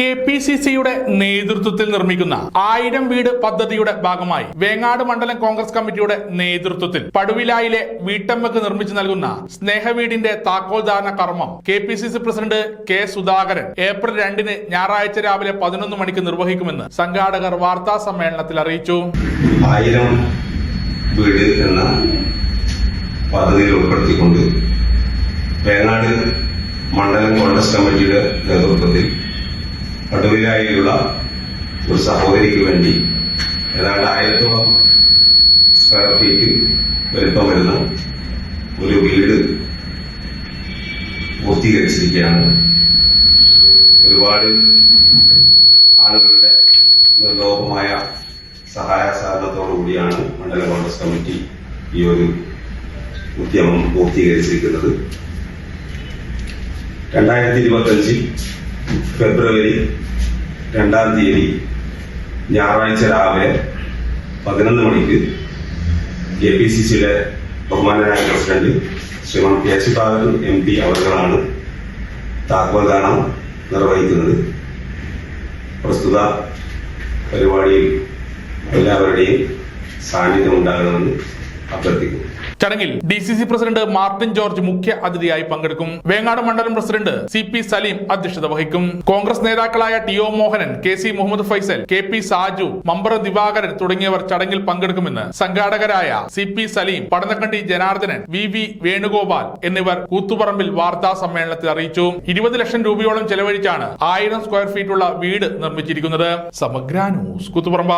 K P C സിയുടെ നേതൃത്വത്തിൽ നിർമ്മിക്കുന്ന ആയിരം വീട് പദ്ധതിയുടെ ഭാഗമായി വേങ്ങാട് മണ്ഡലം കോൺഗ്രസ് കമ്മിറ്റിയുടെ നേതൃത്വത്തിൽ പടുവിലായിലെ വീട്ടമ്മക്ക് നിർമ്മിച്ചു നൽകുന്ന സ്നേഹവീടിന്റെ താക്കോൽദാന കർമ്മം K P C C president K Sudhakaran April രണ്ടിന് ഞായറാഴ്ച രാവിലെ പതിനൊന്ന് മണിക്ക് നിർവഹിക്കുമെന്ന് സംഘാടകർ വാർത്താ സമ്മേളനത്തിൽ അറിയിച്ചു. ആയിരം വീട് എന്ന പദ്ധതിയിൽ ഉൾപ്പെടുത്തിക്കൊണ്ട് വേങ്ങാട് മണ്ഡലം കോൺഗ്രസ് കമ്മിറ്റിയുടെ നേതൃത്വത്തിൽ പടുവിലായിലുള്ള ഒരു സഹോദരിക്ക് വേണ്ടി ഏതാണ്ട് ആയിരത്തോളം സ്ക്വയർ ഫീറ്റ് വലുപ്പം വരുന്ന ഒരു വീട് പൂർത്തീകരിച്ചിരിക്കുകയാണ്. ഒരുപാട് ആളുകളുടെ നിർലോഭമായ സഹായ സഹകരണത്തോടു കൂടിയാണ് മണ്ഡല കോൺഗ്രസ് കമ്മിറ്റി ഈ ഒരു ഉദ്യമം പൂർത്തീകരിച്ചിരിക്കുന്നത്. രണ്ടായിരത്തി ഇരുപത്തഞ്ച് ഫെബ്രുവരി രണ്ടാം തീയതി ഞായറാഴ്ച രാവിലെ പതിനൊന്ന് മണിക്ക് കെ പി സി സിയുടെ ബഹുമാനനായ president Shriman K Sudhakaran M P അവർകളാണ് താക്കോൽദാനം നിർവഹിക്കുന്നത്. പ്രസ്തുത പരിപാടിയിൽ എല്ലാവരുടെയും സാന്നിധ്യം ഉണ്ടാകണമെന്ന് അഭ്യർത്ഥിക്കുന്നു. ചടങ്ങിൽ D C C president Martin George മുഖ്യ അതിഥിയായി പങ്കെടുക്കും. വേങ്ങാട് മണ്ഡലം പ്രസിഡന്റ് സി പി സലീം അധ്യക്ഷത വഹിക്കും. കോൺഗ്രസ് നേതാക്കളായ T O Mohanan K C Muhammad Faisal K P Saju Mambara Divakaran തുടങ്ങിയവർ ചടങ്ങിൽ പങ്കെടുക്കുമെന്ന് സംഘാടകരായ C P Saleem Padannakandi Janardhanan V V Venugopal എന്നിവർ കൂത്തുപറമ്പിൽ വാർത്താ സമ്മേളനത്തിൽ അറിയിച്ചു. ഇരുപത് ലക്ഷം രൂപയോളം ചെലവഴിച്ചാണ് ആയിരം സ്ക്വയർ ഫീറ്റുള്ള വീട് നിർമ്മിച്ചിരിക്കുന്നത്. സമഗ്ര ന്യൂസ് കൂത്തുപറമ്പ.